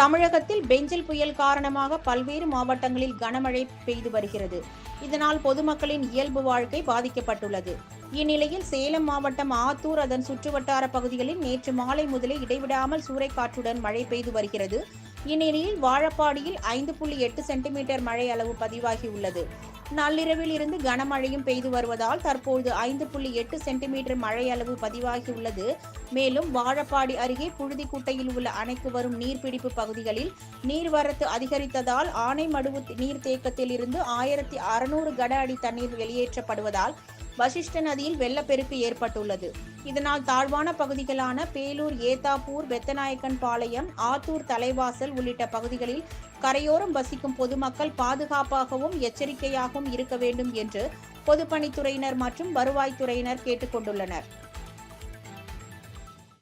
தமிழகத்தில் பெஞ்சல் புயல் காரணமாக பல்வேறு மாவட்டங்களில் கனமழை பெய்து வருகிறது. இதனால் பொதுமக்களின் இயல்பு வாழ்க்கை பாதிக்கப்பட்டுள்ளது. இந்நிலையில் சேலம் மாவட்டம் ஆத்தூர் அதன் சுற்றுவட்டார பகுதிகளில் நேற்று மாலை முதலே இடைவிடாமல் சூறைக்காற்றுடன் மழை பெய்து வருகிறது. இந்நிலையில் வாழப்பாடியில் ஐந்து புள்ளி எட்டு சென்டிமீட்டர் மழை அளவு பதிவாகியுள்ளது. நள்ளிரவில் இருந்து கனமழையும் பெய்து வருவதால் தற்போது ஐந்து புள்ளி எட்டு சென்டிமீட்டர் மழை அளவு பதிவாகியுள்ளது. மேலும் வாழப்பாடி அருகே புழுதிக்குட்டையில் உள்ள அணைக்கு வரும் நீர்பிடிப்பு பகுதிகளில் நீர்வரத்து அதிகரித்ததால் ஆனைமடுவு நீர்த்தேக்கத்தில் இருந்து ஆயிரத்தி அறுநூறு கன அடி தண்ணீர் வெளியேற்றப்படுவதால் வசிஷ்ட நதியில் வெள்ளப்பெருக்கு ஏற்பட்டுள்ளது. இதனால் தாழ்வான பகுதிகளான பேலூர் ஏத்தாப்பூர் பெத்தநாயக்கன் பாளையம் ஆத்தூர் தலைவாசல் உள்ளிட்ட பகுதிகளில் கரையோரம் வசிக்கும் பொதுமக்கள் பாதுகாப்பாகவும் எச்சரிக்கையாகவும் இருக்க வேண்டும் என்று பொதுப்பணித்துறையினர் மற்றும் வருவாய்த்துறையினர் கேட்டுக்கொண்டுள்ளனர்.